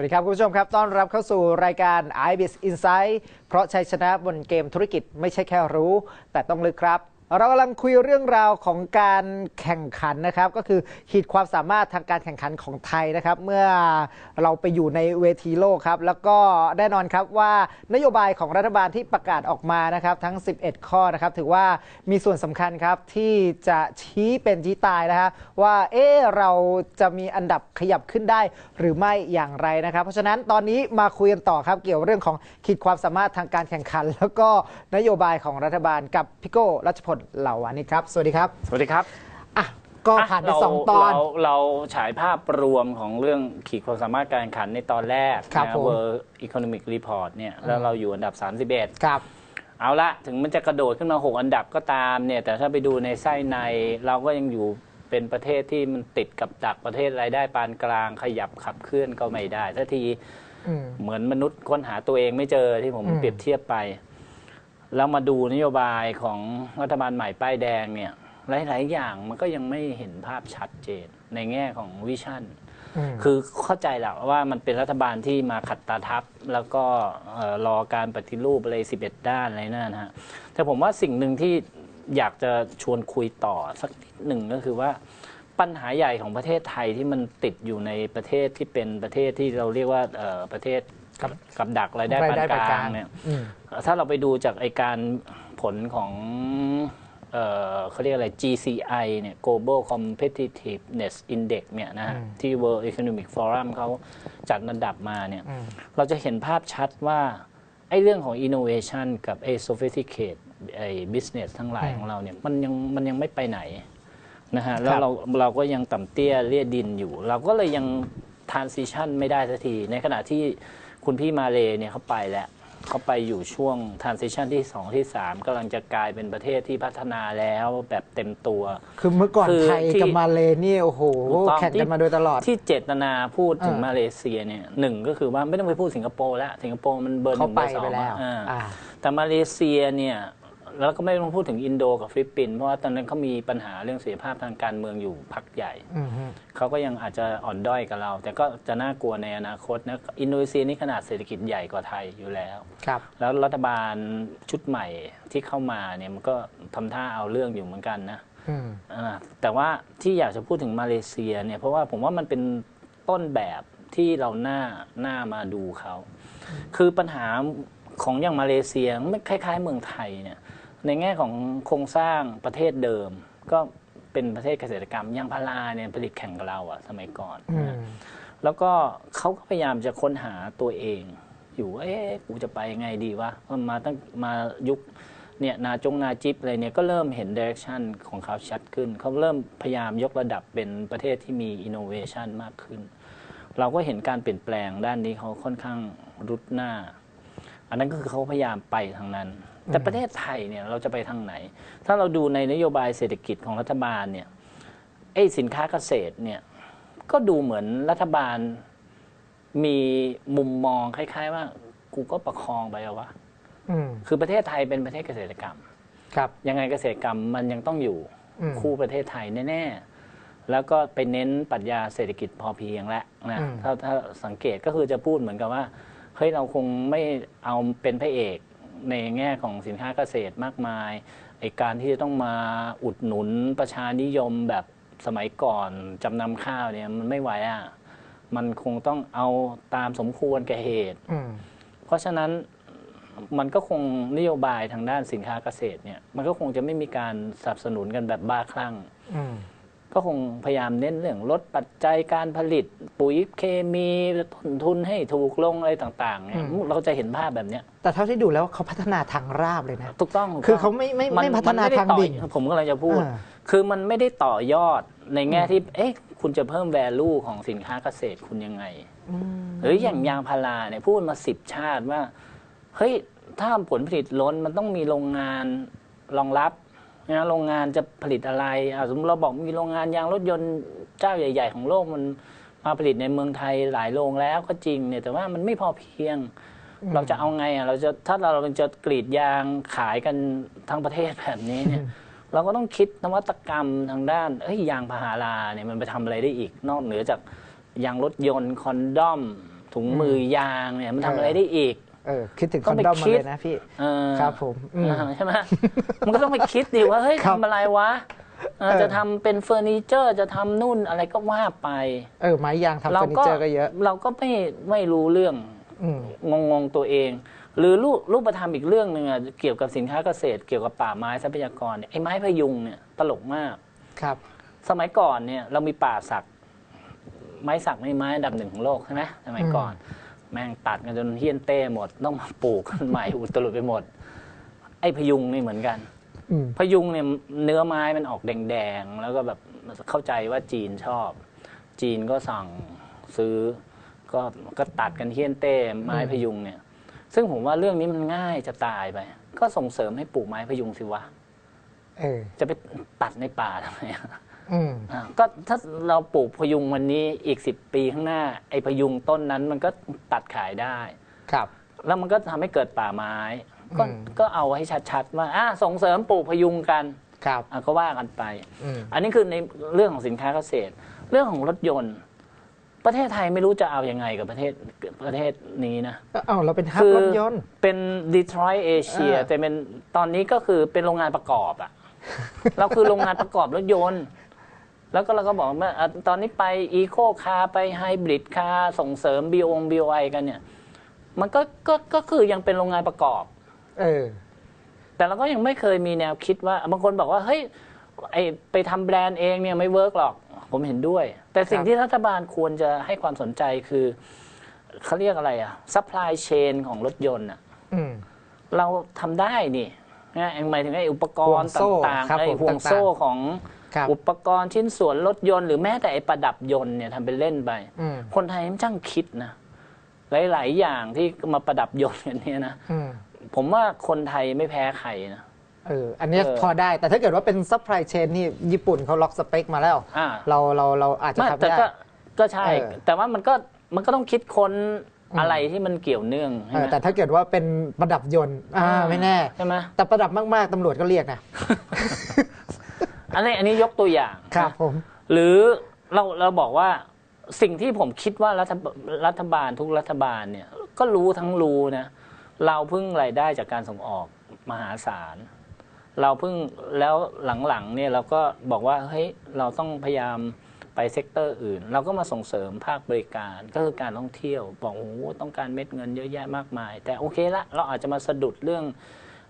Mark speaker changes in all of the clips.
Speaker 1: วัสดีครับ คุณผู้ชมครับ ต้อนรับเข้าสู่รายการ i b i s Insight เพราะชัยชนะบนเกมธุรกิจไม่ใช่แค่รู้ แต่ต้องลึกครับ เรากำลังคุยเรื่องราวของการแข่งขันนะครับ ก็คือขีดความสามารถทางการแข่งขันของไทยนะครับ เมื่อเราไปอยู่ในเวทีโลกครับ แล้วก็แน่นอนครับว่านโยบายของรัฐบาลที่ประกาศออกมานะครับ ทั้ง 11 ข้อนะครับ ถือว่ามีส่วนสำคัญครับที่จะชี้เป็นชี้ตายนะฮะว่าเอ๊เราจะมีอันดับขยับขึ้นได้หรือไม่อย่างไรนะครับ เพราะฉะนั้นตอนนี้มาคุยกันต่อครับเกี่ยวเรื่องของขีดความสามารถทางการแข่งขัน แล้วก็นโยบายของรัฐบาลกับพี่โก้รัชพลเหล่าวานิชครับ สวัสดีครับ
Speaker 2: สวัสดีครับ
Speaker 1: อะก็ผ่านไปะสองตอน
Speaker 2: เราเราฉายภาพรวมของเรื่องขีดความสามารถการแข่งขันในตอนแรก
Speaker 1: ครับ
Speaker 2: นะ
Speaker 1: ผม
Speaker 2: World Economic Report เนี่ยแล้วเราอยู่อันดับ 31
Speaker 1: ครับ
Speaker 2: เอาละถึงมันจะกระโดดขึ้นมา 6 อันดับก็ตามเนี่ย แต่ถ้าไปดูในไส้ในเราก็ยังอยู่เป็นประเทศที่มันติดกับดักประเทศรายได้ปานกลางขยับขับเคลื่อนก็ไม่ได้สักที
Speaker 1: อืม
Speaker 2: เหมือนมนุษย์ค้นหาตัวเองไม่เจอที่ผม
Speaker 1: อืม
Speaker 2: เปรียบเทียบไป แล้วมาดูนโยบายของรัฐบาลใหม่ป้ายแดงเนี่ยหลายๆอย่างมันก็ยังไม่เห็นภาพชัดเจนในแง่ของวิชั่น
Speaker 1: อืม
Speaker 2: คือเข้าใจแหละว่ามันเป็นรัฐบาลที่มาขัดตาทับ แล้วก็เอ่อรอการปฏิรูปอะไร11 ด้านอะไรนั่นนะฮะแต่ผมว่าสิ่งหนึ่งที่อยากจะชวนคุยต่อสักนิดหนึ่งก็คือว่าปัญหาใหญ่ของประเทศไทยที่มันติดอยู่ในประเทศที่เป็นประเทศที่เราเรียกว่าเอ่อประเทศ กับกับดักรายได้ปานกลางเนี่ย
Speaker 1: อืม
Speaker 2: ถ้าเราไปดูจากไอการผลของเอ่อเขาเรียกอะไร GCI เนี่ย Global Competitiveness Index เนี่ยนะฮะ
Speaker 1: อืม
Speaker 2: ที่ World Economic Forum เขาจัดอันดับมาเนี่ย
Speaker 1: อืม
Speaker 2: เราจะเห็นภาพชัดว่าไอ้เรื่องของ innovation กับไอ้ sophisticate ไอ้ business ทั้งหลาย
Speaker 1: อืม
Speaker 2: ของเราเนี่ยมันยังมันยังไม่ไปไหนนะฮะแล้
Speaker 1: ควรับ
Speaker 2: เราเราก็ยังต่ำเตี้ยเลียดินอยู่ เราก็เลยยัง transition ไม่ได้สักที ในขณะที่ คุณพี่มาเลเนี่ยเขาไปแล้วเขาไปอยู่ช่วง transition ที่ 2 ที่ 3กำลังจะกลายเป็นประเทศที่พัฒนาแล้วแบบเต็มตัว
Speaker 1: คือเมื่อก่อน
Speaker 2: คือ
Speaker 1: ไทย
Speaker 2: ที่
Speaker 1: กับมาเลนี่โอ้โห
Speaker 2: ถูกต้อง
Speaker 1: แข่งกันมาโดยตลอด
Speaker 2: ที่เจตนาพูดถึง
Speaker 1: อ่าม
Speaker 2: มาเลเซียเนี่ยหนึ่งก็คือว่าไม่ต้องไปพูดสิงคโปร์แล้วสิงคโปร์มันเบอร์ห
Speaker 1: เขา
Speaker 2: นึ่ง
Speaker 1: ไป
Speaker 2: เบอร์สอง
Speaker 1: ไปแล้ว
Speaker 2: อ่า
Speaker 1: อ่า
Speaker 2: แต่มาเลเซียเนี่ย แล้วก็ไม่ต้องพูดถึงอินโดกับฟิลิปปินส์เพราะว่าตอนนั้นเขามีปัญหาเรื่องเสรีภาพทางการเมืองอยู่พักใหญ่
Speaker 1: อืมฮึ
Speaker 2: เขาก็ยังอาจจะอ่อนด้อยกับเรา แต่ก็จะน่ากลัวในอนาคตนะอินโดนีเซียนี่ขนาดเศรษฐกิจใหญ่กว่าไทยอยู่แล้ว
Speaker 1: ครับ
Speaker 2: แล้วรัฐบาลชุดใหม่ที่เข้ามาเนี่ยมันก็ทำท่าเอาเรื่องอยู่เหมือนกันนะ
Speaker 1: อืม
Speaker 2: อ่าแต่ว่าที่อยากจะพูดถึงมาเลเซียเนี่ยเพราะว่าผมว่ามันเป็นต้นแบบที่เราหน้าหน้ามาดูเขาคือปัญหาของอย่างมาเลเซียไม่คล้าย ๆ เมืองไทยเนี่ย ในแง่ของโครงสร้างประเทศเดิม ก็เป็นประเทศเกษตรกรรมยางพาราเนี่ยผลิตแข่งกับเราอะสมัยก่อน
Speaker 1: อื
Speaker 2: นะ
Speaker 1: ม
Speaker 2: แล้วก็เขาก็พยายามจะค้นหาตัวเอง อยู่ว่าเอ๊ะกูจะไปยังไงดีวะมันมาตั้งมายุคเนี่ยนาจงนาจิบอะไรเนี่ยก็เริ่มเห็นดิเรกชันของเขาชัดขึ้น เขาเริ่มพยายามยกระดับเป็นประเทศที่มีอินโนเวชันมากขึ้น เราก็เห็นการเปลี่ยนแปลงด้านนี้เขาค่อนข้างรุดหน้า อันนั้นก็คือเขาพยายามไปทางนั้น แต่ประเทศไทยเนี่ยเราจะไปทางไหน ถ้าเราดูในนโยบายเศรษฐกิจของรัฐบาลเนี่ยไอ้สินค้าเกษตรเนี่ยก็ดูเหมือนรัฐบาลมีมุมมองคล้าย ๆ ว่ากูก็ประคองไปอะวะ
Speaker 1: อืม
Speaker 2: คือประเทศไทยเป็นประเทศเกษตรกรรม
Speaker 1: ครับ
Speaker 2: ยังไงเกษตรกรรมมันยังต้องอยู่
Speaker 1: อืม
Speaker 2: คู่ประเทศไทยแน่ๆ แล้วก็ไปเน้นปรัชญาเศรษฐกิจพอเพียงแล้วนะ
Speaker 1: อืม
Speaker 2: ถ้าถ้าสังเกตก็คือจะพูดเหมือนกับว่าเฮ้ยเราคงไม่เอาเป็นพระเอก ในแง่ของสินค้าเกษตรมากมายไอการที่จะต้องมาอุดหนุนประชานิยมแบบสมัยก่อนจำนำข้าวเนี่ยมันไม่ไหวอะมันคงต้องเอาตามสมควรแก่เหตุ
Speaker 1: อืม
Speaker 2: เพราะฉะนั้นมันก็คงนโยบายทางด้านสินค้าเกษตรเนี่ยมันก็คงจะไม่มีการสนับสนุนกันแบบบ้าคลั่ง
Speaker 1: อืม
Speaker 2: ก็คงพยายามเน้นเรื่องลดปัจจัยการผลิต ปุ๋ยเคมีต้นทุนให้ถูกลงอะไรต่างๆเนี่ย
Speaker 1: อืม
Speaker 2: เราจะเห็นภาพแบบเนี้ย
Speaker 1: แต่เท่าที่ดูแล้วเขาพัฒนาทางราบเลยนะ
Speaker 2: ถูกต้องถูกต้ง
Speaker 1: คือเขาไม่ไม่ไม่พัฒนา
Speaker 2: ด้
Speaker 1: ทาง
Speaker 2: ต่อ
Speaker 1: ดิ่ง
Speaker 2: ผมกำลังจะพูด
Speaker 1: อ่า
Speaker 2: คือมันไม่ได้ต่อยอดในแง่ที่เอ๊ะคุณจะเพิ่ม value ของสินค้าเกษตรคุณยังไง
Speaker 1: อืม
Speaker 2: หรืออย่างยางพาราเนี่ยพูดมาสิบชาติว่าเฮ้ยถ้าผลผลิตล้นมันต้องมีโรงงานรองรับ นะโรงงานจะผลิตอะไรอะสมมติเราบอกมีโรงงานยางรถยนต์เจ้าใหญ่ ๆ ของโลกมันมาผลิตในเมืองไทยหลายโรงแล้วก็จริงเนี่ยแต่ว่ามันไม่พอเพียง เราจะเอาไงอะเราจะถ้าเราจะกรีดยางขายกันทั้งประเทศแบบนี้เนี่ยเราก็ต้องคิดนวัตกรรมทางด้านเอ้ยยางพาราเนี่ยมันไปทำอะไรได้อีก นอกเหนือจากยางรถยนต์คอนดอมถุงมือยางเนี่ยมันทำอะไรได้อีก
Speaker 1: เออคิดถึงค
Speaker 2: ต้
Speaker 1: อ
Speaker 2: อนงไป
Speaker 1: ดอมมา
Speaker 2: คิด
Speaker 1: เลยนะพี่
Speaker 2: เออ
Speaker 1: ครับผมอืม
Speaker 2: อ่าใช่ไหมมันก็ต้องไปคิดดิว่าเฮ้ย
Speaker 1: ครับ
Speaker 2: ทำอะไรวะเออ
Speaker 1: เออ
Speaker 2: จะทำเป็นเฟอร์นิเจอร์จะทำนู่นอะไรก็ว่าไป
Speaker 1: เออไม้ยางทำเฟอร์นิเจอร์ก็เยอะ
Speaker 2: เราก็ไม่ไม่รู้เรื่อง
Speaker 1: อืม
Speaker 2: งงงๆตัวเอง หรือรูปรูปธรรมอีกเรื่องหนึ่งอะเกี่ยวกับสินค้าเกษตร เกี่ยวกับป่าไม้ทรัพยากรเนี่ยไอ้ไม้พยุงเนี่ยตลกมาก
Speaker 1: ครับ
Speaker 2: สมัยก่อนเนี่ยเรามีป่าสัก ไม้สักไม่ไม้อันดับหนึ่งของโลกใช่ไหมสมัยก่อน แม่งตัดกันจนเฮี้ยนเต้หมด ต้องมาปลูกกันใหม่อุตลุดไปหมด ไอ้พยุงนี่เหมือนกัน
Speaker 1: อืม
Speaker 2: พยุงเนี่ยเนื้อไม้มันออกแดงๆ แล้วก็แบบเข้าใจว่าจีนชอบ จีนก็สั่งซื้อ ก็ก็ตัดกันเฮี้ยนเต้ไม้พยุงเนี่ย ซึ่งผมว่าเรื่องนี้มันง่ายจะตายไป ก็ส่งเสริมให้ปลูกไม้พยุงสิวะ
Speaker 1: เออ
Speaker 2: จะไปตัดในป่าทำไม อะ
Speaker 1: อืม
Speaker 2: อะก็ถ้าเราปลูกพยุงวันนี้อีกสิบปีข้างหน้า ไอ้พยุงต้นนั้นมันก็ตัดขายได้
Speaker 1: ครับ
Speaker 2: แล้วมันก็ทำให้เกิดป่าไม้ ก็
Speaker 1: อืม
Speaker 2: ก็เอาให้ชัดๆว่าอะส่งเสริมปลูกพยุงกัน
Speaker 1: ครับ
Speaker 2: อะก็ว่ากันไป
Speaker 1: อืม
Speaker 2: อันนี้คือในเรื่องของสินค้าเกษตร เรื่องของรถยนต์ ประเทศไทยไม่รู้จะเอาอยัางไงกับประเทศประเทศนี้นะ
Speaker 1: เอ้าเราเป็นฮับ
Speaker 2: คือ
Speaker 1: รถยนต์
Speaker 2: เป็นดีทรอยต์เอเชีย
Speaker 1: เออ
Speaker 2: แต่เป็นตอนนี้ก็คือเป็นโรงงานประกอบอะ เราคือโรงงานประกอบรถยนต์ แล้วก็เราก็บอกว่าอะตอนนี้ไปอีโคคาไปไฮบริดคาส่งเสริม b ีองบีไอกันเนี่ย มันก็ก็ก็คือยังเป็นโรงงานประกอบ
Speaker 1: เออ
Speaker 2: แต่เราก็ยังไม่เคยมีแนวคิดว่าบางคนบอกว่าเฮ้ยไอไปทำแบรนด์เองเนี่ยไม่เวิร์กหรอก ผมเห็นด้วย แต่สิ่ง
Speaker 1: ครับ
Speaker 2: ที่รัฐบาลควรจะให้ความสนใจคือเขาเรียกอะไรอะซัพพลายเชนของรถยนต์อะ
Speaker 1: อืม
Speaker 2: เราทำได้นี่นะหมายถึงไอ้อุปกรณ์
Speaker 1: ห่วงโซ่
Speaker 2: ต่าง
Speaker 1: ครับ
Speaker 2: ๆไอ้
Speaker 1: ผม
Speaker 2: ห่วง
Speaker 1: ต่างๆ
Speaker 2: โซ่ของ
Speaker 1: ครับ
Speaker 2: อุปกรณ์ชิ้นส่วนรถยนต์หรือแม้แต่ไอ้ประดับยนต์เนี่ยทำเป็นเล่นไป
Speaker 1: อืม
Speaker 2: คนไทยมันช่างคิดนะหลาย ๆ อย่างที่มาประดับยนต์กันเนี่ยนะ
Speaker 1: อืม
Speaker 2: ผมว่าคนไทยไม่แพ้ใครนะ
Speaker 1: เอออันเนี้ย
Speaker 2: เออ
Speaker 1: พอได้แต่ถ้าเกิดว่าเป็นซัพพลายเชนนี่ญี่ปุ่นเขาล็อกสเปคมาแล้ว
Speaker 2: อ่า
Speaker 1: เราเราเราอาจจะ
Speaker 2: ไม่
Speaker 1: ทำ
Speaker 2: แต่
Speaker 1: ได้
Speaker 2: ก็ก็ใช่
Speaker 1: เออ
Speaker 2: แต่ว่ามันก็มันก็ต้องคิดค้น
Speaker 1: อืม
Speaker 2: อะไรที่มันเกี่ยวเนื่อง
Speaker 1: เอ
Speaker 2: ใช่
Speaker 1: อ
Speaker 2: ไหม
Speaker 1: แต่ถ้าเกิดว่าเป็นประดับยนต์อ่าไม่แน่
Speaker 2: ใช่ไหม
Speaker 1: แต่ประดับมาก ๆตำรวจก็เรียกนะ
Speaker 2: อันนี้อันนี้ยกตัวอย่าง
Speaker 1: ครับ
Speaker 2: นะ
Speaker 1: ผม
Speaker 2: หรือเราเราบอกว่าสิ่งที่ผมคิดว่ารัฐบรัฐบาลทุกรัฐบาลเนี่ย ก็รู้ทั้งรู้นะ เราเพิ่งรายได้จากการส่งออกมหาศาล เราเพิ่งแล้วหลังๆเนี่ยเราก็บอกว่าเฮ้ยเราต้องพยายามไปเซกเตอร์อื่น เราก็มาส่งเสริมภาคบริการก็คือการท่องเที่ยว บอกโอ้โหต้องการเม็ดเงินเยอะแยะมากมาย แต่โอเคละเราอาจจะมาสะดุดเรื่อง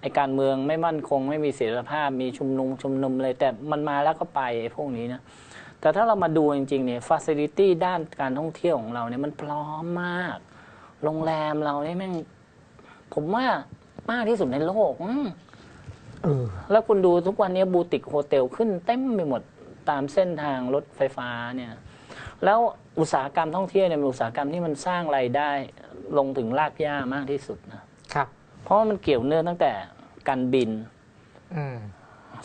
Speaker 2: ไอการเมืองไม่มั่นคง ไม่มีเสถียรภาพ มีชุมนุมชุมนุมเลยแต่มันมาแล้วก็ไปไอ้พวกนี้นะแต่ถ้าเรามาดูจริงๆเนี่ยฟ a ซิลิตี้ด้านการท่องเที่ยวของเราเนี่ยมันพร้อมมาก โรงแรมเราเนี่ยแม่ง ผมว่ามากที่สุดในโลกอืม
Speaker 1: เออ
Speaker 2: แล้วคุณดูทุกวันนี้บูติกโฮเทลขึ้นเต็มไปหมดตามเส้นทางรถไฟฟ้าเนี่ย แล้วอุตสาหกรรมท่องเที่ยวเนี่ยเป็นอุตสาหกรรมที่มันสร้างรายได้ลงถึงรากหญ้ามากที่สุดนะ
Speaker 1: ค รับ
Speaker 2: เพราะว่ามันเกี่ยวเนื่องตั้งแต่การบิน
Speaker 1: อืม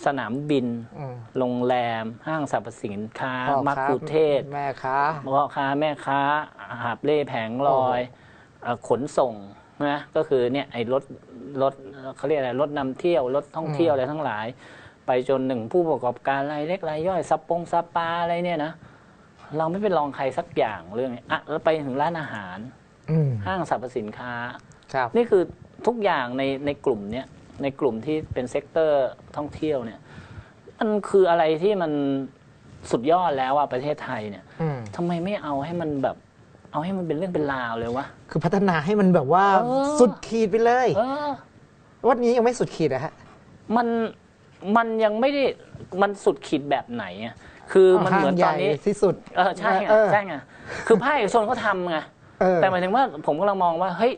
Speaker 2: สนามบิน
Speaker 1: อืม
Speaker 2: โรงแรม ห้างสรรพสินค้า
Speaker 1: พ่อ
Speaker 2: มัก
Speaker 1: ค้า
Speaker 2: คุเทศ
Speaker 1: แม่ค้า
Speaker 2: พ่อค้าแม่ค้าหาบเล่แผงลอยเอ่อขนส่งนะก็คือเนี่ยไอ้รถรถเขาเรียกอะไรรถนำเที่ยวรถท่องเที่ยวอะไรทั้งหลาย ไปจนหนึ่งผู้ประกอบการรายเล็กรายย่อยซับปงซับปาอะไรเนี่ยนะ เราไม่เป็นรองใครสักอย่างเรื่องนี้อะแล้วไปถึงร้านอาหาร
Speaker 1: อืม
Speaker 2: ห้างสรรพสินค้า
Speaker 1: ครับ
Speaker 2: นี่คือ ทุกอย่างในในกลุ่มเนี้ยในกลุ่มที่เป็นเซกเตอร์ท่องเที่ยวเนี่ยมันคืออะไรที่มันสุดยอดแล้วอะประเทศไทยเนี่ย
Speaker 1: อืม
Speaker 2: ทำไมไม่เอาให้มันแบบ เอาให้มันเป็นเรื่องเป็นราวเลยวะ
Speaker 1: คือพัฒนาให้มันแบบว่า
Speaker 2: เออ
Speaker 1: สุดขีดไปเลย
Speaker 2: เออ
Speaker 1: วันนี้ยังไม่สุดขีดอะฮะ
Speaker 2: มันมันยังไม่ได้มันสุดขีดแบบไหนอะคือมันเหมือนตอนนี้
Speaker 1: ห้างใหญ่ที่สุด
Speaker 2: เออใช่ไง
Speaker 1: เออ
Speaker 2: ใช่ไงคือภาคเอกชนเขาทำไง
Speaker 1: เออ
Speaker 2: แต่หมายถึงว่าผมกำลังมองว่าเฮ้ย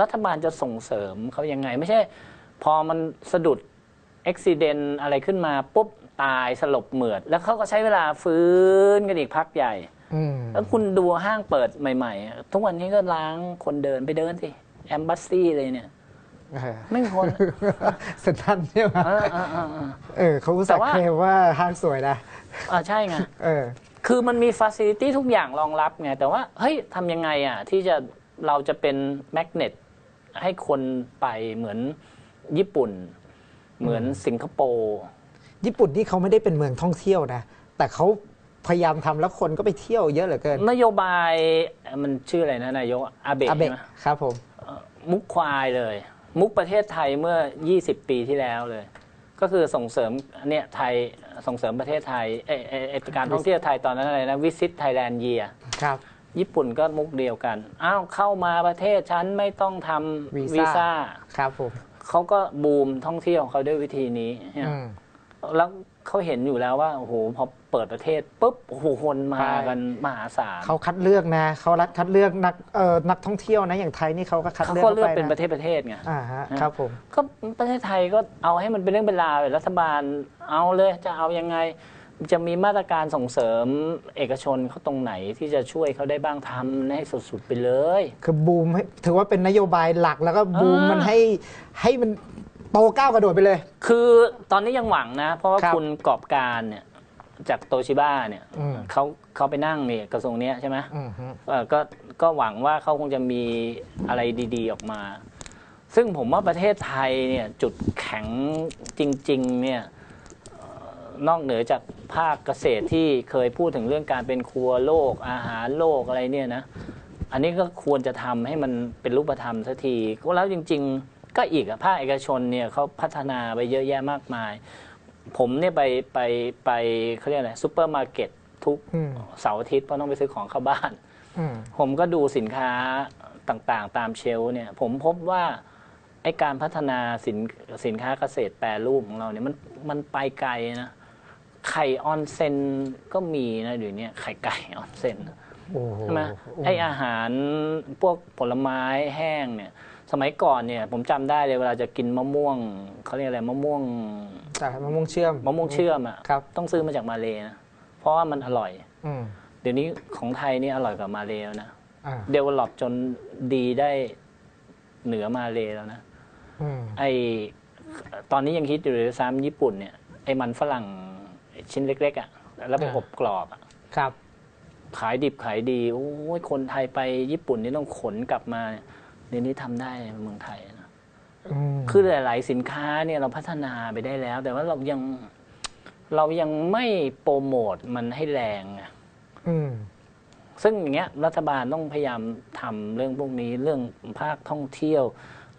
Speaker 2: รัฐบาลจะส่งเสริมเขายังไง ไม่ใช่ พอมันสะดุดอุบิเหตุอะไรขึ้นมาปุ๊บตายสลบเหมือด แล้วเขาก็ใช้เวลาฟื้นกันอีกพักใหญ่
Speaker 1: อืม
Speaker 2: แล้วคุณดูห้างเปิดใหม่ ๆ ทุกวันนี้ก็ล้างคนเดินไปเดินสิแอมบัสซี่เลยเนี่ย
Speaker 1: เออ
Speaker 2: ไม่มีคน
Speaker 1: เสร็จทันใช่ไหม
Speaker 2: เออเออเออเออ
Speaker 1: เออเขาอุต
Speaker 2: แต่
Speaker 1: ส่าห์
Speaker 2: ว่า
Speaker 1: เคลมว่าห้างสวยนะ
Speaker 2: อ่าใช่ไง
Speaker 1: เออ
Speaker 2: คือมันมีฟ a ซิลิตี้ทุกอย่างรองรับไงแต่ว่าเฮ้ยทำยังไงอะ ที่จะ เราจะเป็นแมกเนตให้คนไปเหมือนญี่ปุ่น เหมือนสิงคโปร์
Speaker 1: ญี่ปุ่นนี่เขาไม่ได้เป็นเมืองท่องเที่ยวนะ แต่เขาพยายามทำแล้วคนก็ไปเที่ยวเยอะเหลือเกิน
Speaker 2: นโยบายมันชื่ออะไรนะนายกอาเบะ
Speaker 1: อาเบะ
Speaker 2: ใช่ไหม
Speaker 1: ครับผม
Speaker 2: มุกควายเลย มุกประเทศไทยเมื่อ 20 ปีที่แล้วเลย ก็คือส่งเสริมเนี่ยไทยส่งเสริมประเทศไทยเอเอเอการท่องเที่ยวไทยตอนนั้นอะไรนะวิสิตไทยแลนด์เยีย
Speaker 1: ครับ
Speaker 2: ญี่ปุ่นก็มุกเดียวกัน อ้าวเข้ามาประเทศฉันไม่ต้องทำ
Speaker 1: วีซ่า
Speaker 2: วีซ่า
Speaker 1: ครับผม
Speaker 2: เขาก็บูมท่องเที่ยวของเขาด้วยวิธีนี้เนี่ย
Speaker 1: อืม
Speaker 2: แล้วเขาเห็นอยู่แล้วว่าโอ้โหพอเปิดประเทศปุ๊บโอ้โหคนมา
Speaker 1: ใช่
Speaker 2: กันมหาศาล
Speaker 1: เขาคัดเลือกนะเขารัดคัดเลือกนักเอ่อนักท่องเที่ยวนะอย่างไทยนี่เขาก็คัด
Speaker 2: เขา
Speaker 1: เลือก
Speaker 2: ก็เลือก
Speaker 1: ข้า
Speaker 2: เป็น
Speaker 1: ไป
Speaker 2: ระเทศประเทศไง
Speaker 1: อ่าฮะครับผม
Speaker 2: ก็ประเทศไทยก็เอาให้มันเป็นเรื่องเป็นราวเลยรัฐบาลเอาเลยจะเอายังไง จะมีมาตรการส่งเสริมเอกชนเขาตรงไหนที่จะช่วยเขาได้บ้างทำให้สุดๆไปเลย
Speaker 1: คือบูมให้ถือว่าเป็นนโยบายหลักแล้วก็บูม
Speaker 2: อ่ามั
Speaker 1: มันให้ให้มันโตก้าวกระโดดไปเลย
Speaker 2: คือตอนนี้ยังหวังนะ เพราะว่า
Speaker 1: ครับ
Speaker 2: คุณประกอบการเนี่ยจากโตชิบ้าเนี่ย
Speaker 1: อืม
Speaker 2: เขาเขาไปนั่งเนี่ยกระทรวงเนี้ยใช่ไหม
Speaker 1: อืมฮึ
Speaker 2: เอ่อก็ก็หวังว่าเขาคงจะมีอะไรดีๆออกมา ซึ่งผมว่าประเทศไทยเนี่ยจุดแข็งจริง ๆ เนี่ยเอ่อ นอกเหนือจากภาคเกษตรที่เคยพูดถึงเรื่องการเป็นครัวโลก อาหารโลกอะไรเนี่ยนะ อันนี้ก็ควรจะทำให้มันเป็นรูปธรรมสักทีก็แล้วจริง ๆ ก็อีกอะภาคเอกชนเนี่ยเขาพัฒนาไปเยอะแยะมากมาย ผมเนี่ยไปไปไปเขาเรียกอะไรซูเปอร์มาร์เก็ตทุก
Speaker 1: อืม
Speaker 2: เสาร์อาทิตย์เพราะต้องไปซื้อของเข้าบ้าน
Speaker 1: อืม
Speaker 2: ผมก็ดูสินค้าต่างๆ ตามเชลฟ์เนี่ย ผมพบว่าไอการพัฒนาสินสินค้าเกษตรแปรรูปของเราเนี่ยมันมันไปไกลนะ ไข่ออนเซนก็มีนะเดี๋ยวนี้ไข่ไก่ออนเซน
Speaker 1: โอ้โห
Speaker 2: ใช่ไหมไออาหารพวกผลไม้แห้งเนี่ย สมัยก่อนเนี่ยผมจำได้เลยเวลาจะกินมะม่วงเขาเรียกอะไรมะม่วง
Speaker 1: แต่มะม่วงเชื่อม
Speaker 2: มะม่วงเชื่อมอะ
Speaker 1: ครับ
Speaker 2: ต้องซื้อมาจากมาเลนะเพราะว่ามันอร่อย
Speaker 1: อืม
Speaker 2: เดี๋ยวนี้ของไทยนี่อร่อยกว่ามาเลแล้วนะ
Speaker 1: อ่า
Speaker 2: เดเวลลอปจนดีได้เหนือมาเลยแล้วนะ
Speaker 1: อืม
Speaker 2: ไอตอนนี้ยังคิดอยู่เลยซ้ำญี่ปุ่นเนี่ยไอมันฝรั่ง ชิ้นเล็ก ๆอะ่ะ แล้วไปอบกรอบอะ
Speaker 1: ครับ
Speaker 2: ขายดิบขายดีโอ้ยคนไทยไปญี่ปุ่นนี่ต้องขนกลับมาเนี่ยเดี๋ยวนี้ทำได้ในเมืองไทยนะ
Speaker 1: อืม
Speaker 2: คือหลาย ๆ สินค้าเนี่ยเราพัฒนาไปได้แล้ว แต่ว่าเรายังเรายังไม่โปรโมทมันให้แรงอะ
Speaker 1: อืม
Speaker 2: ซึ่งอย่างเงี้ยรัฐบาลต้องพยายามทำเรื่องพวกนี้เรื่องภาคท่องเที่ยว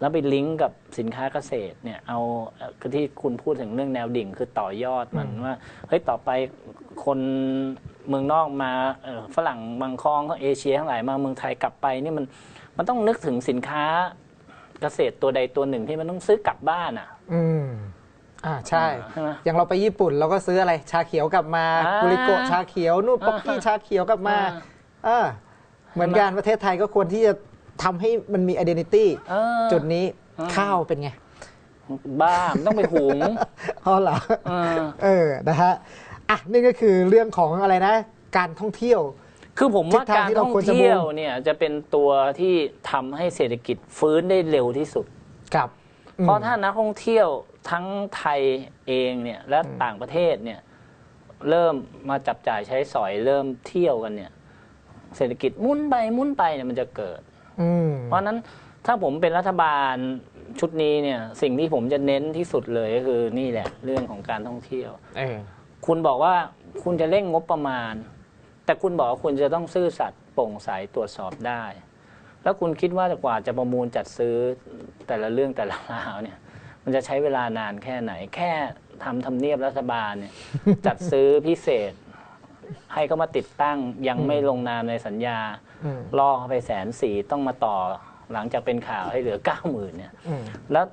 Speaker 2: แล้วไปลิงก์กับสินค้าเกษตรเนี่ยเอาเอ่อที่คุณพูดถึงเรื่องแนวดิ่งคือต่อยอดมันว่าเฮ้ยต่อไปคนเมืองนอกมาเอ่อฝรั่งบางคองเอเชียทั้งหลายมาเมืองไทยกลับไปนี่มันมันต้องนึกถึงสินค้าเกษตรตัวใดตัวหนึ่งที่มันต้องซื้อกลับบ้านอะ
Speaker 1: อืมอ่าใช่
Speaker 2: ใช่ไหม
Speaker 1: อย่างเราไปญี่ปุ่นเราก็ซื้ออะไรชาเขียวกลับมา
Speaker 2: อ่า
Speaker 1: กุริโกะชาเขียวนู่นป๊อกกี้
Speaker 2: อ่า
Speaker 1: ชาเขียวกลับมา
Speaker 2: อ่า
Speaker 1: เออเหมือนกันประเทศไทยก็ควรที่จะ ทำให้มันมี identity
Speaker 2: เออ
Speaker 1: จุดนี้
Speaker 2: อ่า
Speaker 1: ข้าวเป็นไง
Speaker 2: บ้ามันต้องไปหุง
Speaker 1: อ๋อเหรอ
Speaker 2: เออ
Speaker 1: เออ นะฮะ อะ นี่ก็คือเรื่องของอะไรนะ การท่องเที่ยว
Speaker 2: คือผมว่า
Speaker 1: ทิศทาง
Speaker 2: การ
Speaker 1: ที่เรา
Speaker 2: ท่อง
Speaker 1: ควรจะ
Speaker 2: เที่ยว
Speaker 1: มุ่ง
Speaker 2: เนี่ยจะเป็นตัวที่ทำให้เศรษฐกิจฟื้นได้เร็วที่สุด
Speaker 1: กับอืม
Speaker 2: เพราะถ้านักท่องเที่ยวทั้งไทยเองเนี่ยและต่างประเทศเนี่ยเริ่มมาจับจ่ายใช้สอยเริ่มเที่ยวกันเนี่ยเศรษฐกิจหมุนไปหมุนไปเนี่ยมันจะเกิด
Speaker 1: อืม
Speaker 2: เพราะฉะนั้นถ้าผมเป็นรัฐบาลชุดนี้เนี่ย สิ่งที่ผมจะเน้นที่สุดเลยก็คือนี่แหละ เรื่องของการท่องเที่ยว
Speaker 1: เออ
Speaker 2: คุณบอกว่าคุณจะเร่งงบประมาณ แต่คุณบอกว่าคุณจะต้องซื่อสัตย์โปร่งใสตรวจสอบได้ แล้วคุณคิดว่ากว่าจะประมูลจัดซื้อแต่ละเรื่องแต่ละราวเนี่ย มันจะใช้เวลานานแค่ไหน แค่ทำทำเนียบรัฐบาลเนี่ยจัดซื้อพิเศษ ให้เขามาติดตั้งยังไม่ลงนามในสัญญา
Speaker 1: อืม
Speaker 2: รอเขาไปแสนสี่ต้องมาต่อหลังจากเป็นข่าวให้เหลือเก้าหมื่นเนี่ย
Speaker 1: อืม
Speaker 2: แล้ว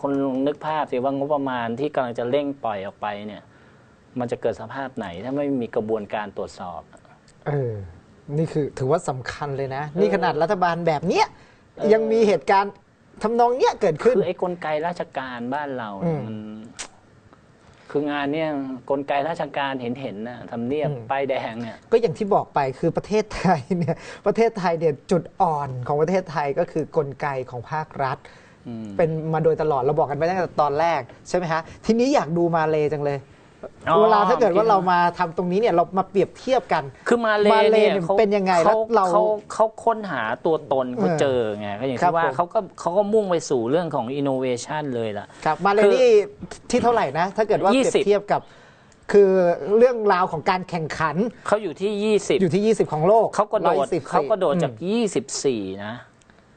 Speaker 2: คนลองนึกภาพสิว่างบประมาณที่กำลังจะเร่งปล่อยออกไปเนี่ย มันจะเกิดสภาพไหนถ้าไม่มีกระบวนการตรวจสอบ
Speaker 1: เออนี่คือถือว่าสำคัญเลยนะ นี่ขนาดรัฐบาลแบบเนี้ย
Speaker 2: เออ
Speaker 1: ยังมีเหตุการณ์ทำนองเนี้ยเกิดขึ้น
Speaker 2: คือไอ้กลไกราชการบ้านเราเนี่ย
Speaker 1: อืม
Speaker 2: มัน คืองานเนี่ยกลไกราชการเห็นเห็นๆนะทำเนียบ
Speaker 1: อืม
Speaker 2: ป้ายแดงเนี่ย
Speaker 1: ก็อย่างที่บอกไปคือประเทศไทยเนี่ยประเทศไทยเนี่ยจุดอ่อนของประเทศไทยก็คือกลไกของภาครัฐ
Speaker 2: อืม
Speaker 1: เป็นมาโดยตลอดเราบอกกันไปตั้งแต่ตอนแรกใช่ไหมฮะทีนี้อยากดูมาเลจังเลย
Speaker 2: อ๋อ
Speaker 1: เวลาถ้าเกิดว่าเรามาทำตรงนี้เนี่ยเรามาเปรียบเทียบกัน
Speaker 2: คือมาเล
Speaker 1: มาเล
Speaker 2: เนี่ย
Speaker 1: เนี่ย
Speaker 2: เขา
Speaker 1: เป็นยังไงแล้ว
Speaker 2: เขา
Speaker 1: เรา
Speaker 2: เขาเขาค้นหาตัวตนเขา
Speaker 1: เออ
Speaker 2: เจอไงก็อย่าง
Speaker 1: ครับ
Speaker 2: ที่ว่า
Speaker 1: ผม
Speaker 2: เขาก็เขาก็มุ่งไปสู่เรื่องของ innovation เลยล่ะ
Speaker 1: ครับมาเล
Speaker 2: คือ
Speaker 1: นี่ที่เท่าไหร่นะ ถ้าเกิดว่าเปรียบ
Speaker 2: 20
Speaker 1: เทียบกับคือเรื่องราวของการแข่งขัน
Speaker 2: เขาอยู่ที่ 20
Speaker 1: อยู่ที่ 20 ของโลก
Speaker 2: เขากระโดด
Speaker 1: 114
Speaker 2: เขากระโดดจาก
Speaker 1: อืม
Speaker 2: 24 นะ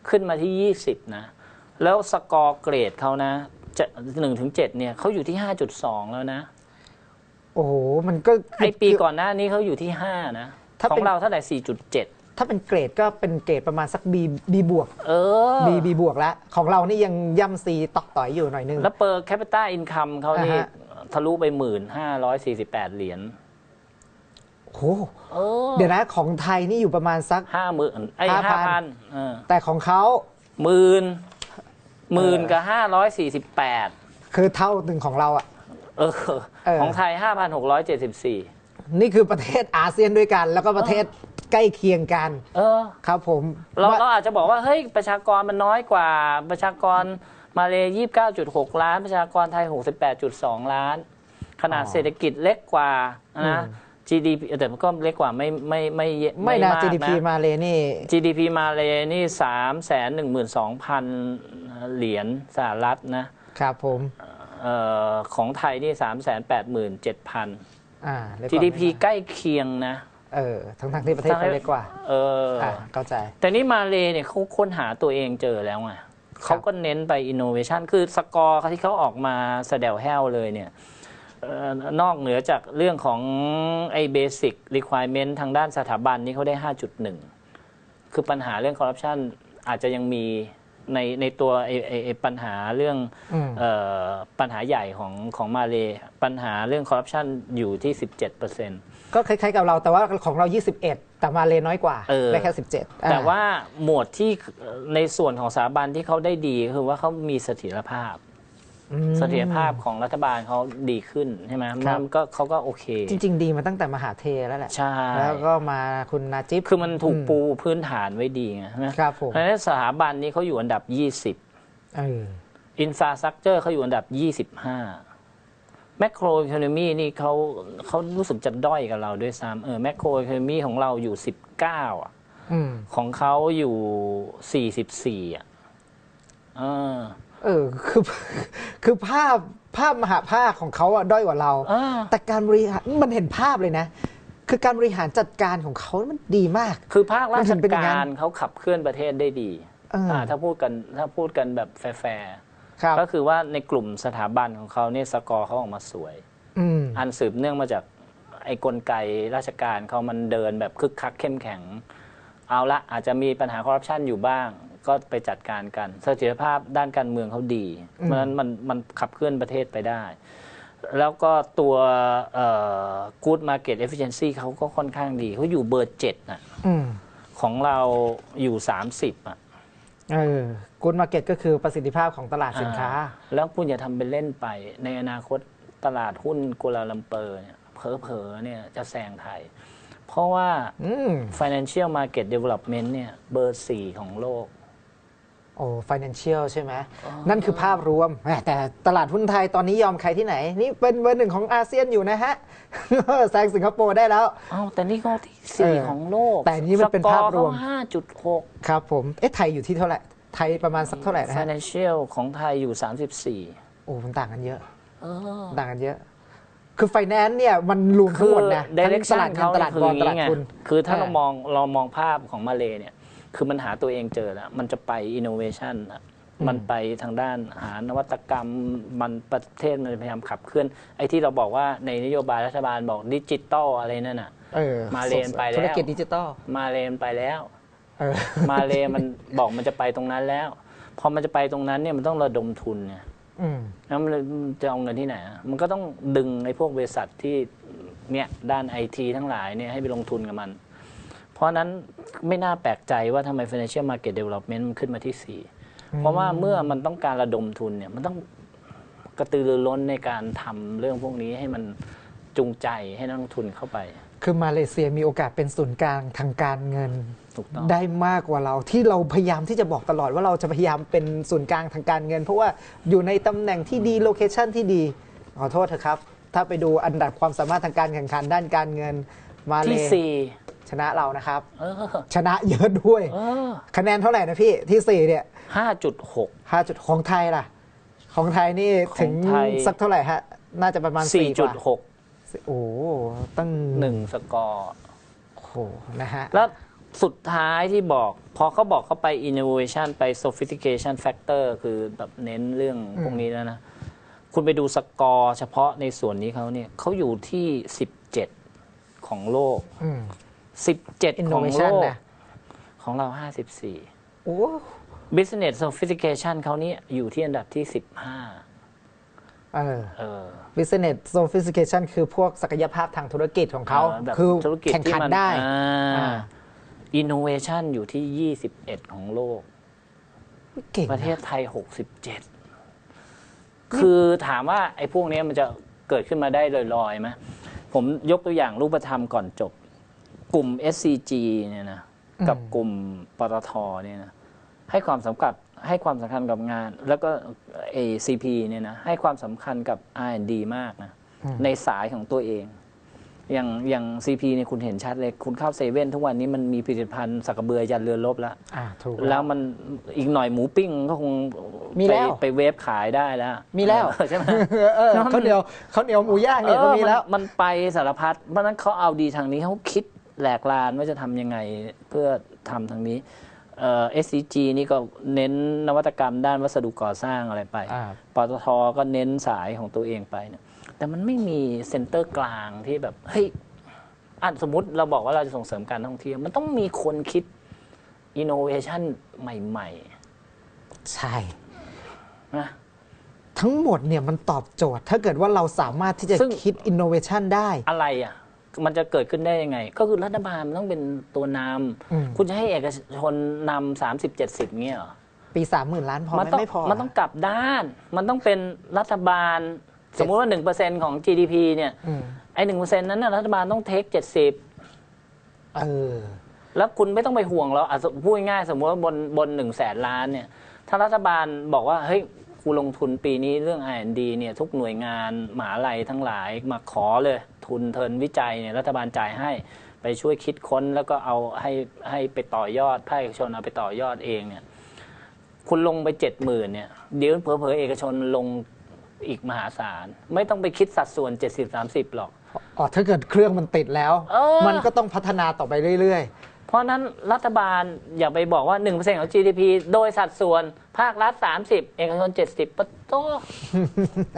Speaker 2: ขึ้นมาที่ 20 นะ แล้วสกอร์เกรดเขานะจะ1ถึง7เนี่ยเขาอยู่ที่ 5.2 แล้วนะ
Speaker 1: โอ้โหมันก็
Speaker 2: ไอปีก่อนหน้านี้เขาอยู่ที่ 5 นะ
Speaker 1: ถ้า
Speaker 2: ขอ
Speaker 1: เป็น
Speaker 2: งเราเท่าไหร่ 4.7
Speaker 1: ถ้าเป็นเกรดก็เป็นเกรดประมาณสัก B B บวก
Speaker 2: เออ
Speaker 1: B B บวกแล้วของเรานี่ยังย่ำ C ตอกต่อยอยู่หน่อยนึง
Speaker 2: แล้วเปอร์แคปิตาอินคัมเขานี่
Speaker 1: อ่าฮะ
Speaker 2: ทะลุไป 1,548 เหรียญ
Speaker 1: โอ้โห
Speaker 2: เออ
Speaker 1: เดี๋ยวนะของไทยนี่อยู่ประมาณสัก
Speaker 2: ห้าหมื่นไอ้
Speaker 1: ห้า
Speaker 2: ห้า
Speaker 1: พั
Speaker 2: พั
Speaker 1: น
Speaker 2: นเออ
Speaker 1: แต่ของเขา
Speaker 2: หมื่นหมื่นกับห้าร้อยสี่สิบแปด
Speaker 1: คือเท่าหนึ่งของเราอะ
Speaker 2: เออ
Speaker 1: เออ
Speaker 2: ของไทยห้าพันหกร้อยเจ็ดสิบสี่
Speaker 1: นี่คือประเทศอาเซียนด้วยกัน แล้วก็ประเทศใกล้เคียงกัน
Speaker 2: เออ
Speaker 1: ครับผม
Speaker 2: เรา
Speaker 1: ว่า
Speaker 2: เราอาจจะบอกว่า เฮ้ย ประชากรมันน้อยกว่าประชากรมาเลยี่สิบเก้าจุดหกล้าน ประชากรไทยหกสิบแปดจุดสองล้าน ขนาดเศรษฐกิจเล็กกว่านะ GDP แต่มันก็เล็กกว่าไม่ไม่ไม่เย
Speaker 1: ไม่นะา
Speaker 2: ก
Speaker 1: GDP มาเลยนี่
Speaker 2: GDP มาเลยนี่สามแสนหนึ่งหมื่นสองพันเหรียญสหรัฐนะ ครับ
Speaker 1: ผม
Speaker 2: เอ่อของไทยนี่สามแสนแปดหมื่นเจ็ดพัน
Speaker 1: อ่าเล็กกว่า
Speaker 2: GDP ใกล้เคียงนะ
Speaker 1: เออ ทั้งทงๆที่ประเทศเขาเล็กกว่า
Speaker 2: เอออ
Speaker 1: อ่าเข้าใจ
Speaker 2: แต่นี่มาเลเนี่ยเขาค้นหาตัวเองเจอแล้วไงเขาก็เน้นไป innovation คือสกอร์ที่เขาออกมาแสดวแห้วเลยเนี่ยเอ่อนอกเหนือจากเรื่องของไอ้ basic requirement ทางด้านสถาบันนี่เขาได้ 5.1 คือปัญหาเรื่องคอร์รัปชันอาจจะยังมี ในในตัวไอ้ไอ้ไอ้ปัญหาเรื่อง
Speaker 1: อืม
Speaker 2: เอ่อปัญหาใหญ่ของของมาเลปัญหาเรื่องคอร์รัปชันอยู่ที่ 17%
Speaker 1: ก็คล้ายๆกับเราแต่ว่าของเรา 21 แต่มาเลยน้อยกว่า
Speaker 2: เออ
Speaker 1: ได้แค่ 17อ่
Speaker 2: แต่ว่าหมวดที่ในส่วนของสถาบันที่เขาได้ดีคือว่าเขามีเสถียรภาพ
Speaker 1: อืม
Speaker 2: เสถียรภาพของรัฐบาลเขาดีขึ้นใช่ไหม
Speaker 1: ครับ
Speaker 2: มันก็เขาก็โอเค
Speaker 1: จริง ๆ ดีมาตั้งแต่มหาเทแล้วแหละ
Speaker 2: ใช่
Speaker 1: แล้วก็มาคุณนาจิบ
Speaker 2: คือมันถูกปูพื้นฐานไว้ดีไงใช่ไหม
Speaker 1: ครับผม
Speaker 2: เพราะฉะนั้นสถาบันนี้เขาอยู่อันดับ 20
Speaker 1: เออ
Speaker 2: อินฟราสตรักเจอร์เขาอยู่อันดับ 25แม c โคร e อ o n o มีนี่เขาเขารู้สึกจะด้อยกับเราด้วยซ้ำเออแม c โคร e อ o n o มีของเราอยู่ 19อะ
Speaker 1: อืม
Speaker 2: ของเขาอยู่ 44อะเออ
Speaker 1: เออคือคือภาพภาพมหาภาคของเขาอะด้อยกว่าเรา
Speaker 2: เออ
Speaker 1: แต่การบริหารมันเห็นภาพเลยนะ คือการบริหารจัดการของเขามันดีมาก
Speaker 2: คือภาครา
Speaker 1: มัน
Speaker 2: ช
Speaker 1: ถึงเป็นอย่างนั้
Speaker 2: การ
Speaker 1: น
Speaker 2: เขาขับเคลื่อนประเทศได้ดี
Speaker 1: เอออ่า
Speaker 2: ถ้าพูดกันถ้าพูดกันแบบแฟร์
Speaker 1: ครับ
Speaker 2: ๆก็คือว่าในกลุ่มสถาบันของเขาเนี่ยสกอร์เขาออกมาสวย
Speaker 1: อืม
Speaker 2: อันสืบเนื่องมาจากไอ้กลไกราชการเขามันเดินแบบคึกคักเข้มแข็ง เอาละอาจจะมีปัญหาคอร์รัปชันอยู่บ้าง ก็ไปจัดการกันเสถียรภาพด้านการเมืองเขาดี เพราะฉะนั้นมันมันขับเคลื่อนประเทศไปได้ แล้วก็ตัวเอ่อ good market efficiency เขาก็ค่อนข้างดีเขาอยู่เบอร์เจ็ดน่ะ
Speaker 1: อืม
Speaker 2: ของเราอยู่ 30อะ
Speaker 1: เออกูดมาเก็ตก็คือประสิทธิภาพของตลาดสินค้า
Speaker 2: อ่แล้วคุณอย่าทำเป็นเล่นไป ในอนาคตตลาดหุ้นกัวลาลัมเปอร์เนี่ยเผลอๆเนี่ยจะแซงไทย เพราะว่า
Speaker 1: อืม
Speaker 2: financial market development เนี่ยเบอร์4ของโลก
Speaker 1: โอ้ financial ใช่ไหม นั่นคือภาพรวมแหมแต่ตลาดหุ้นไทยตอนนี้ยอมใครที่ไหน นี่เป็นเบอร์หนึ่งของอาเซียนอยู่นะฮะ แซงสิงคโปร์ได้แล้ว
Speaker 2: อ้าวแต่นี่ก็ที่
Speaker 1: เออ
Speaker 2: 4ของโลก
Speaker 1: แต่นี่มันเป็นภาพรวม
Speaker 2: สกอเขา5.6
Speaker 1: ครับผม เอ๊ะไทยอยู่ที่เท่าไหร่ ไทยประมาณสักเท่าไหร่นะฮะ
Speaker 2: financial ของไทยอยู่ 34
Speaker 1: โอ้มันต่างกันเยอะ
Speaker 2: เออ
Speaker 1: ต่างกันเยอะคือไฟแนนซ์เนี่ยมันรวมทั้
Speaker 2: คื
Speaker 1: ง
Speaker 2: อ
Speaker 1: หมดนะทั้งต
Speaker 2: direction
Speaker 1: ลาดเงิน
Speaker 2: เขา
Speaker 1: ตลาด
Speaker 2: คื
Speaker 1: บอ
Speaker 2: อ
Speaker 1: ล
Speaker 2: อย่าง
Speaker 1: ตลาด
Speaker 2: นี้ไง
Speaker 1: ทุน
Speaker 2: คือถ้า
Speaker 1: เออ
Speaker 2: เรามองเรามองภาพของมาเลเนี่ย คือมันหาตัวเองเจอแล้ว มันจะไป innovation อะมันไปทางด้านหานวัตกรรม มันประเทศมันพยายามขับเคลื่อน ไอ้ที่เราบอกว่าในนโยบายรัฐบาลบอกดิจิตอลอะไรนั่นน่ะ
Speaker 1: เออ
Speaker 2: มาเลนไปแล้ว
Speaker 1: ธุรกิจดิจิตอล
Speaker 2: มาเลมไปแล้ว
Speaker 1: เออ
Speaker 2: มาเลมันบอกมันจะไปตรงนั้นแล้วพอมันจะไปตรงนั้นเนี่ยมันต้องระดมทุนเนี่ย
Speaker 1: อืม
Speaker 2: แล้วมันจะเอาเงินที่ไหนอะมันก็ต้องดึงไอ้พวกบริษัทที่เนี่ยด้านไอทีทั้งหลายเนี่ยให้ไปลงทุนกับมันเพ ราะฉะนั้นไม่น่าแปลกใจว่าทำไม Financial Market Development มันขึ้นมาที่ 4 เพราะว่าเมื่อมันต้องการระดมทุนเนี่ยมันต้องกระตือรือร้นในการทำเรื่องพวกนี้ให้มันจูงใจให้นักลงทุนเข้าไป
Speaker 1: คือมาเลเซียมีโอกาสเป็นศูนย์กลางทางการเงิน
Speaker 2: ถูกต้อง
Speaker 1: ได้มากกว่าเราที่เราพยายามที่จะบอกตลอดว่าเราจะพยายามเป็นศูนย์กลางทางการเงิน เพราะว่าอยู่ในตำแหน่งที่ดีโลเคชันที่ดี ขอโทษเถอะครับ ถ้าไปดูอันดับความสามารถทางการแข่งขันด้านการเงินมาเล
Speaker 2: ที่สี่
Speaker 1: ชนะเรานะครับ
Speaker 2: เออ
Speaker 1: ชนะเยอะด้วย
Speaker 2: เออ
Speaker 1: คะแนนเท่าไหร่นะพี่ที่สี่เนี่ย
Speaker 2: ห้าจุดหก
Speaker 1: ห้าจุดของไทยล่ะ ของไทยนี่ถึง
Speaker 2: ของไทย
Speaker 1: สักเท่าไหร่ฮะ น่าจะประมาณ
Speaker 2: สี่
Speaker 1: สี่
Speaker 2: จุด
Speaker 1: กว่า
Speaker 2: หก
Speaker 1: โอ้ตั้ง
Speaker 2: หนึ่งสกอร์
Speaker 1: โอ้โหนะฮะ
Speaker 2: แล้วสุดท้ายที่บอก พอเขาบอกเขาไป innovation ไป sophistication factor คือแบบเน้นเรื่องพวกนี้แล้วนะ คุณไปดูสกอร์เฉพาะในส่วนนี้เขาเนี่ยเขาอยู่ที่ 17 ของโลก
Speaker 1: อืม
Speaker 2: 17 ของโล
Speaker 1: innovation
Speaker 2: ก
Speaker 1: นะ
Speaker 2: ของเรา 54
Speaker 1: โอ้
Speaker 2: business sophistication เขานี่อยู่ที่อันดับที่ 15
Speaker 1: เออ
Speaker 2: เออ
Speaker 1: business sophistication คือพวกศักยภาพทางธุรกิจของเขา
Speaker 2: แบบ
Speaker 1: คือ
Speaker 2: ธุรกิจ
Speaker 1: แข่ง
Speaker 2: ที่
Speaker 1: ขัน
Speaker 2: มัน
Speaker 1: ได้
Speaker 2: อ่า
Speaker 1: อ่า
Speaker 2: innovation อยู่ที่ 21 ของโลก
Speaker 1: เก่ง
Speaker 2: ประเท
Speaker 1: นะ
Speaker 2: ศไทย 67 คือถามว่าไอ้พวกนี้มันจะเกิดขึ้นมาได้ลอยๆไหมผมยกตัวอย่างรูปธรรมก่อนจบ กลุ่ม SCG เนี่ยนะกับกลุ่มปตทเนี่ยนะให้ความสำคัญให้ความสำคัญกับงาน แล้วก็ ACP เนี่ยนะให้ความสำคัญกับ R&D มากนะในสายของตัวเอง อย่างอย่าง CP เนี่ยคุณเห็นชัดเลย คุณเข้าเซเว่นทุกวันนี้มันมีผลิตภัณฑ์สักกระเบือยันเรือรบแล้ว
Speaker 1: อ่าถูก
Speaker 2: แล้วมันอีกหน่อยหมูปิ้งก็คง
Speaker 1: มีแล้ว
Speaker 2: ไปไปเวฟขายได้แล้ว
Speaker 1: มีแล้ว
Speaker 2: เออใช่ไหม
Speaker 1: เออเขาวเหนียวเขาวเหนียวหมูย่างเนี่ยก็มีแล้ว
Speaker 2: เออมันมันไปสารพัดเพราะฉะนั้นเขาเอาดีทางนี้เขาคิด แหลกลานว่าจะทำยังไงเพื่อทำทางนี้เอ่อ SCG นี่ก็เน้นนวัตกรรมด้านวัสดุก่อสร้างอะไรไป
Speaker 1: อ่า
Speaker 2: ปตทก็เน้นสายของตัวเองไปเนี่ยแต่มันไม่มีเซ็นเตอร์กลางที่แบบ เฮ้ยอะสมมติเราบอกว่าเราจะส่งเสริมการท่องเที่ยว มันต้องมีคนคิดอินโนเวชันใหม่
Speaker 1: ใช่
Speaker 2: ๆนะ
Speaker 1: ทั้งหมดเนี่ยมันตอบโจทย์ ถ้าเกิดว่าเราสามารถที่จะ
Speaker 2: ซึ่ง
Speaker 1: คิด innovation ได้
Speaker 2: อะไรอะ มันจะเกิดขึ้นได้ยังไง ก็คือรัฐบาลมันต้องเป็นตัวน
Speaker 1: อืมำ
Speaker 2: คุณจะให้เอกชนนำสามสิบเจ็ดสิบเงี้ยเหรอ
Speaker 1: ปีสามหมื่นล้านพอไห
Speaker 2: มั
Speaker 1: ม
Speaker 2: ต้อง
Speaker 1: ไม่พอ
Speaker 2: มันต้องกลับด้าน มันต้องเป็นรัฐบาล สมมุติว่าหนึ่งเปอร์เซ็นของ GDP เนี่ย
Speaker 1: อืม
Speaker 2: ไอ้หนึ่งเปอร์เซ็นนั้นนะรัฐบาลต้องเทคเจ็ดสิบ
Speaker 1: เออ
Speaker 2: แล้วคุณไม่ต้องไปห่วงแล้วอะสมพูดง่ายๆสมมติว่าบนบนหนึ่งแสนล้านเนี่ย ถ้ารัฐบาลบอกว่า เฮ้ยกูลงทุนปีนี้เรื่อง R&D เนี่ยทุกหน่วยงานมหาลัยทั้งหลายมาขอเลย ทุนเทินวิจัยเนี่ยรัฐบาลจ่ายให้ไปช่วยคิดค้นแล้วก็เอาให้ให้ไปต่อยอดภาคเอกชนเอาไปต่อยอดเองเนี่ยคุณลงไปเจ็ดหมื่นเนี่ยเดี๋ยวเผลอๆเอกชนลงอีกมหาศาล ไม่ต้องไปคิดสัดส่วน 70-30 หรอก
Speaker 1: อ๋อถ้าเกิดเครื่องมันติดแล้ว
Speaker 2: เออ
Speaker 1: มันก็ต้องพัฒนาต่อไปเรื่อย
Speaker 2: เพราะฉะนั้นรัฐบาลอย่าไปบอกว่า 1%ของ GDP โดยสัดส่วนภาครัฐ 30 เอกชน 70ปะโต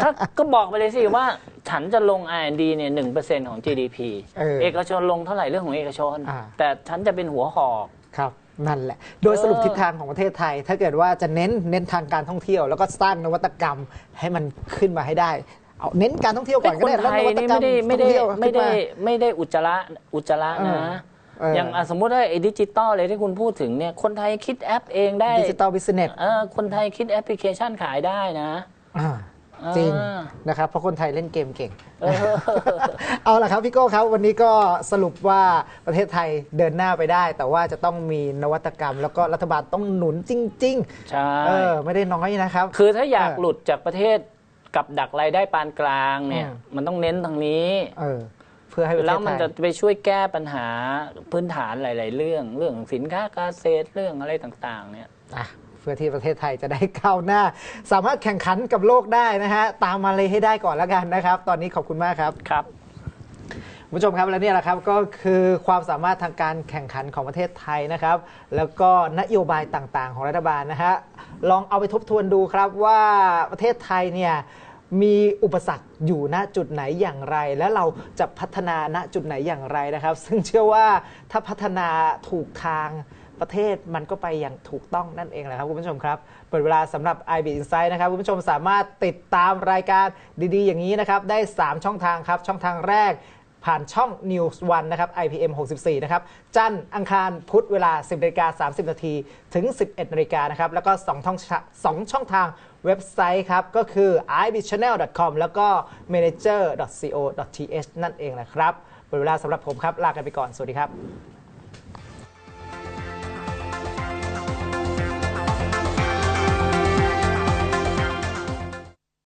Speaker 2: ถ้าก็บอกไปเลยสิว่า ฉันจะลง R&D เนี่ย1%ของ GDP
Speaker 1: เออ
Speaker 2: เอกชนลงเท่าไหร่เรื่องของเอกชน
Speaker 1: อ่า
Speaker 2: แต่ฉันจะเป็นหัวหอก
Speaker 1: ๆครับนั่นแหละ โดยสรุป
Speaker 2: เออ
Speaker 1: ทิศทางของประเทศไทย ถ้าเกิดว่าจะเน้นเน้นทางการท่องเที่ยว แล้วก็สร้างนวัตกรรมให้มันขึ้นมาให้ได้ เอาเน้นการท่องเที่ยวก่อนก็
Speaker 2: คน
Speaker 1: ได้แล้ว
Speaker 2: ไทย
Speaker 1: นวัต
Speaker 2: นี่
Speaker 1: กรร
Speaker 2: ไม่
Speaker 1: ม
Speaker 2: ได้ไม่ได้
Speaker 1: ท่องเที่ยว
Speaker 2: ไม่ได้
Speaker 1: ขึ้น
Speaker 2: ไม่ได้อุจจาระอุจจาระนะ
Speaker 1: เออ
Speaker 2: อย่างอะสมมุติว่าไอ้ดิจิตอลเลยที่คุณพูดถึงเนี่ยคนไทยคิดแอปเองได้
Speaker 1: ดิจิตอลบิสเนส
Speaker 2: เออคนไทยคิดแอปพลิเคชันขายได้นะ
Speaker 1: จริง
Speaker 2: อ่า
Speaker 1: นะครับ เพราะคนไทยเล่นเกมเก่ง
Speaker 2: เออ
Speaker 1: เอาละครับพี่โก้ครับวันนี้ก็สรุปว่าประเทศไทยเดินหน้าไปได้ แต่ว่าจะต้องมีนวัตกรรม แล้วก็รัฐบาลต้องหนุนจริง
Speaker 2: ใช่
Speaker 1: ๆ เออ ไม่ได้น้อยนะครับ
Speaker 2: คือถ้าอยาก
Speaker 1: เออ
Speaker 2: หลุดจากประเทศกับดักรายได้ปานกลางเนี่ย
Speaker 1: อืม
Speaker 2: มันต้องเน้นทางนี้
Speaker 1: เออ เพื่อให้ประเท
Speaker 2: แล้ว
Speaker 1: ศ
Speaker 2: มัน
Speaker 1: ไทย
Speaker 2: จะไปช่วยแก้ปัญหาพื้นฐานหลาย ๆ เรื่องเรื่องสินค้าเกษตรเรื่องอะไรต่าง ๆ เนี่ย
Speaker 1: อะเพื่อที่ประเทศไทยจะได้ก้าวหน้า สามารถแข่งขันกับโลกได้นะฮะตามมาเลยให้ได้ก่อนแล้วกันนะครับ ตอนนี้ขอบคุณมากครับ
Speaker 2: ครับ
Speaker 1: คุณผู้ชมครับและเนี่ยแหละครับก็คือความสามารถทางการแข่งขันของประเทศไทยนะครับ แล้วก็นโยบายต่างๆ ของรัฐบาลนะฮะลองเอาไปทบทวนดูครับว่าประเทศไทยเนี่ย มีอุปสรรคอยู่ณจุดไหนอย่างไร และเราจะพัฒนาณจุดไหนอย่างไรนะครับ ซึ่งเชื่อว่าถ้าพัฒนาถูกทางประเทศมันก็ไปอย่างถูกต้องนั่นเองแหละครับคุณผู้ชมครับเปิดเวลาสำหรับ IB Insight นะครับคุณผู้ชมสามารถติดตามรายการดีๆ อย่างนี้นะครับได้ 3 ช่องทางครับช่องทางแรก ผ่านช่อง News 1นะครับ IPM 64 นะครับ จันทร์อังคารพุธเวลา 10นาฬิกา30 นาทีถึง 11นาฬิกานะครับ แล้วก็2ช่องสองช่องทางเว็บไซต์ครับ ก็คือ ibchannel.com แล้วก็ manager.co.th นั่นเองนะครับหมดเวลาสำหรับผมครับ ลากันไปก่อน สวัสดีครับ